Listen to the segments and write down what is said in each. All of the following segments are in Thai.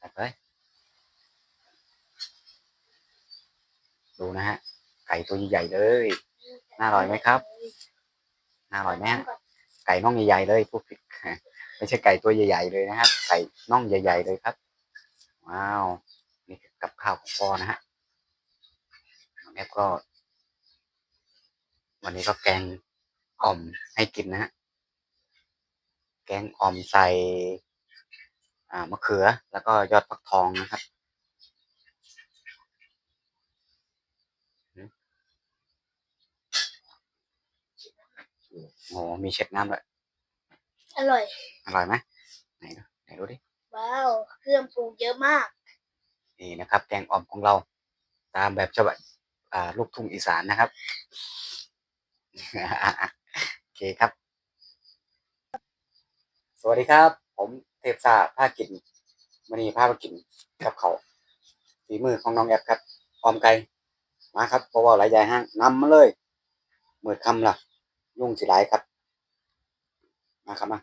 จัดเลยดูนะฮะ ไก่ตัวใหญ่ๆเลย น่าอร่อยไหมครับ น่าอร่อยไหมฮะไก่น่องใหญ่ๆเลยผู้ผิดไม่ใช่ไก่ตัวใหญ่ ๆ เลยนะครับ ไก่น่องใหญ่ ๆ เลยครับ ว้าว นี่คือกับข้าวของพ่อนะฮะแอฟก็ วันนี้ก็แกงอ่อมให้กินนะฮะ แกงอ่อมใส่ มะเขือแล้วก็ยอดฟักทองนะครับ โอ้มีเช็ดน้ำด้วยอร่อย อร่อยไหมไหนดูไหนดูดิ ว้าว เครื่องปรุงเยอะมาก นี่นะครับ แกงอ่อมของเรา ตามแบบฉบับอ่าลูกทุ่งอีสานนะครับ โอเคครับ สวัสดีครับ ผม เทพซาผ้ากินมันีผ้ามากินกับเขาฝีมือของน้องแอปครับออมไก่มาครับเพราะว่าหลายใหญ่ห้างนำมาเลยเมื่อคำล่ะ ยุ่งสิหลายครับ มาครับมา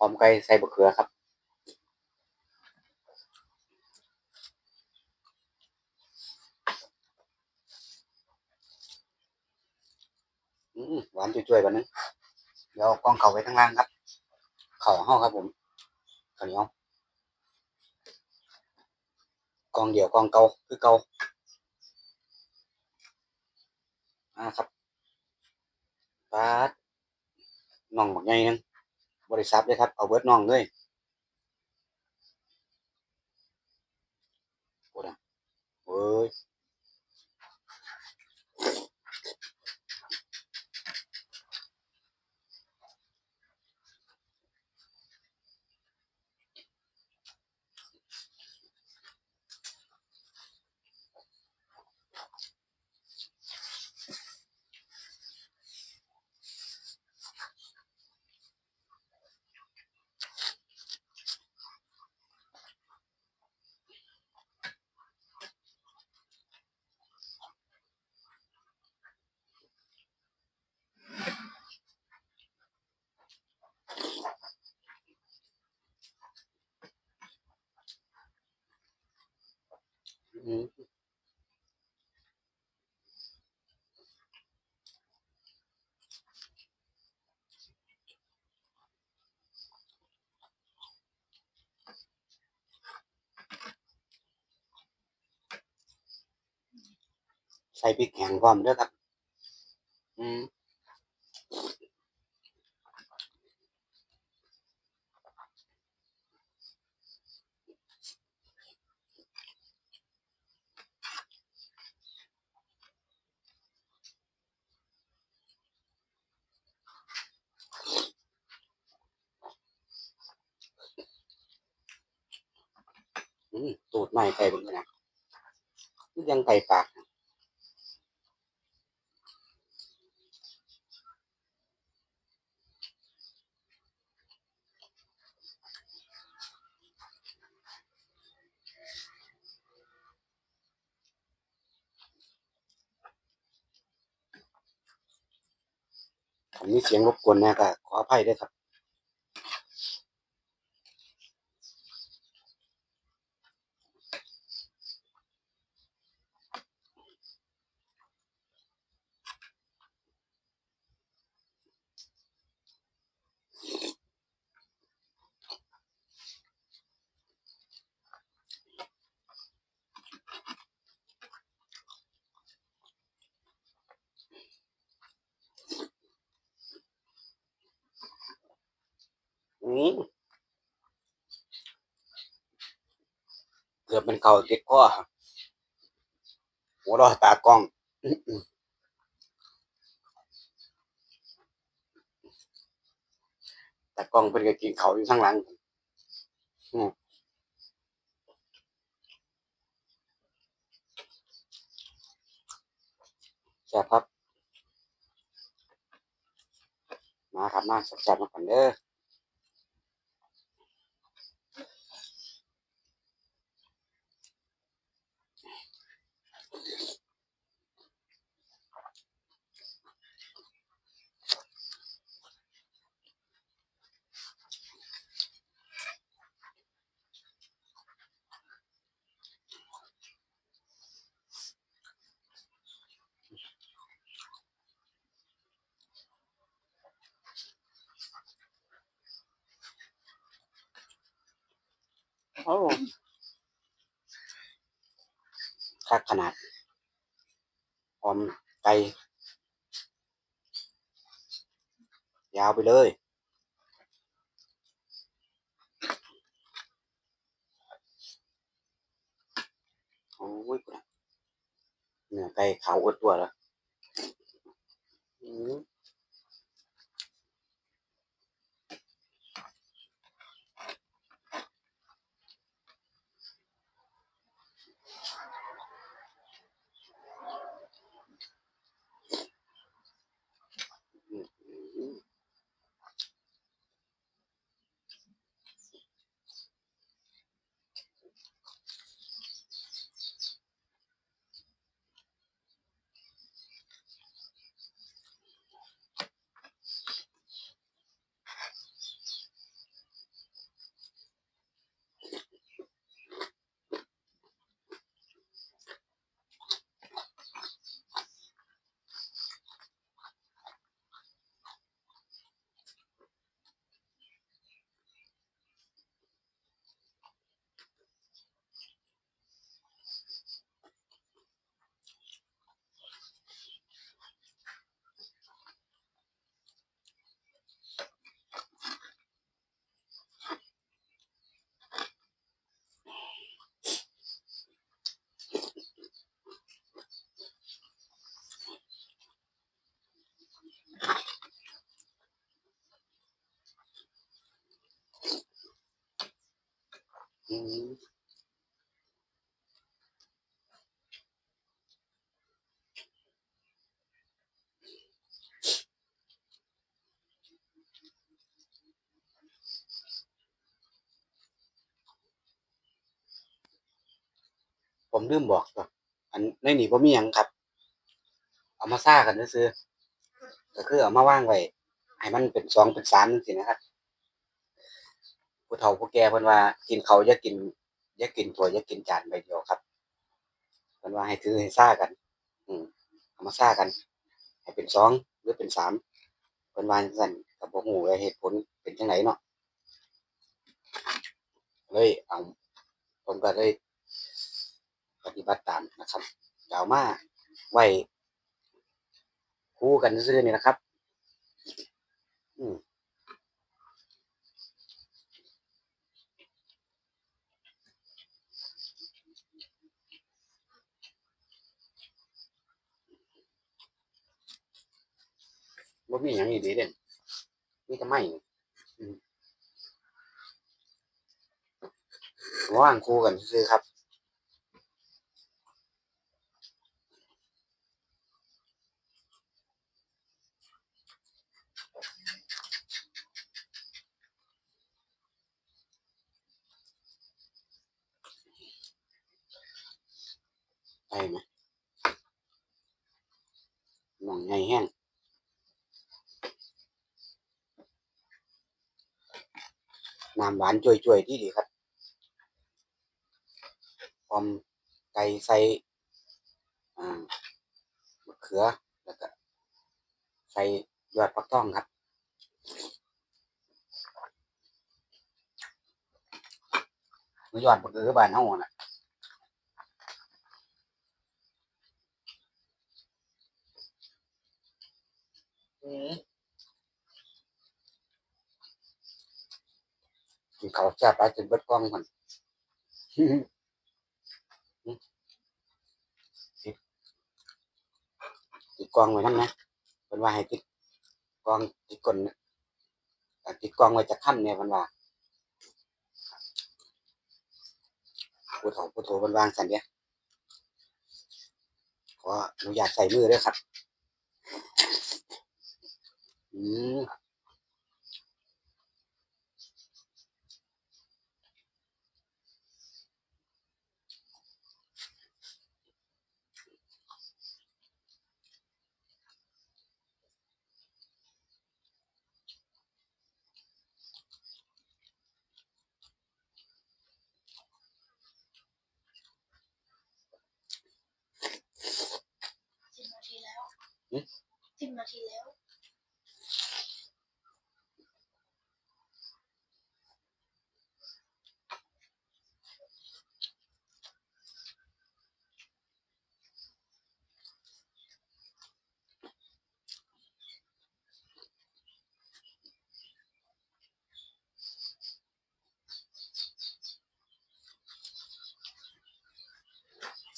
ออมไก่ใส่บะเขือครับหวานจุ้ยๆกันนึงเดี๋ยวกล้องเขาไว้ข้างล่างครับ ข่าห้าครับผมข้าวเหนียวกองเดียวกองเกาคือเกาอ่าครับปาดน่องบักใหญ่นึงบริษัทเลยครับ เอาเบิร์ดน่องเลย ใส่พริกแห้งพร้อมเด้วยครับ อืม อื มตูดใหม่ไก่เป็นไงนะยังไก่ปากผมมีเสียงรบกวนนะก็ขออภัยด้วยครับ อืมเกือบเป็นเก่าติดคอหัวรอตากล้องตากล้องเป็นก็กินเขาอยู่ข้างหลังแซ่บครับ มาครับมาแซ่บๆมาก่อนเด้อ โอ้คักขนาดหอมไก่ยาวไปเลยโอ้ยเนื้อไก่ขาวอดตัวแล้วอืมอืมอืม ผมลืมบอกตัวอันในนี่ผมมีหยังครับ เอามาซ่ากันซื้อก็คือเอามาว่างไว้ให้มันเป็นสองเป็นสามจังซี่นะครับ ผู้เฒ่าผู้แก่เพิ่นว่ากินเขาอย่ากินอย่ากินถ้วอย่ากินจานใบเดียวครับเพิ่นว่าให้ถือให้ซ่ากัน อืมเอามาซ่ากัน ให้เป็นสองหรือเป็นสามเพิ่นว่าจังซั่นก็บ่ฮู้ว่าเหตุผลเป็นจังไดเนาะเลยเอาผมก็เลยปฏิบัติตามนะครับก็เอามาไว้คู่กันซื่อๆนี่นะครับ อืม บ่มีหยังอีดีเด่นมีแต่ไม้อืมว่างคู่กันซื่อครับได้ไหมหนังไงแห้ง น้ำหวานจ่วยๆที่ดีครับพร้อมไก่ใส่มะเขือแล้วก็ใส่ยอดฟักต้องครับยอดมะเขือบานเฮาน่ะอืม กินข้าวแซ่บไปจนเบิดกล่องพุ่นติดกล้องไว้นั่นนะเป็นว่าให้ติดกล้องติดกลเอ่อติดกล้องไว้จะค่ำเนี่ยเป็นว่าผู้ถอผู้โทรเป็นวางสันเดียขออนุญาตใส่มือด้วยครับ อืมสิบนาทีแล้วสิบ นาทีแล้ว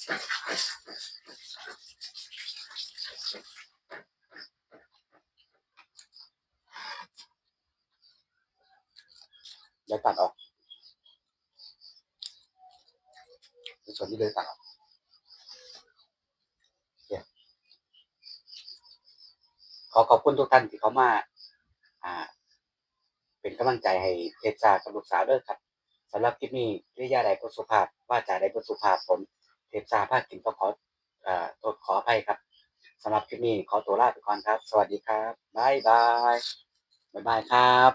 อ เดี๋ยวตัดออกส่วนที่เลยตัดออกเนี่ยขอขอบคุณทุกท่านที่เขามา อ่า เป็นกำลังใจให้เทศจากับลูกสาวด้อครับสำหรับคลิปนี้เรียยาใดก็สุภาพว่าจาใดก็สุภาพผมเทศจาภาคกินต้องขออ่าโทษขออภัยครับสำหรับคลิปนี้ขอตัวลาไปก่อนครับ สวัสดีครับ บ๊ายบาย บ๊ายบายครับ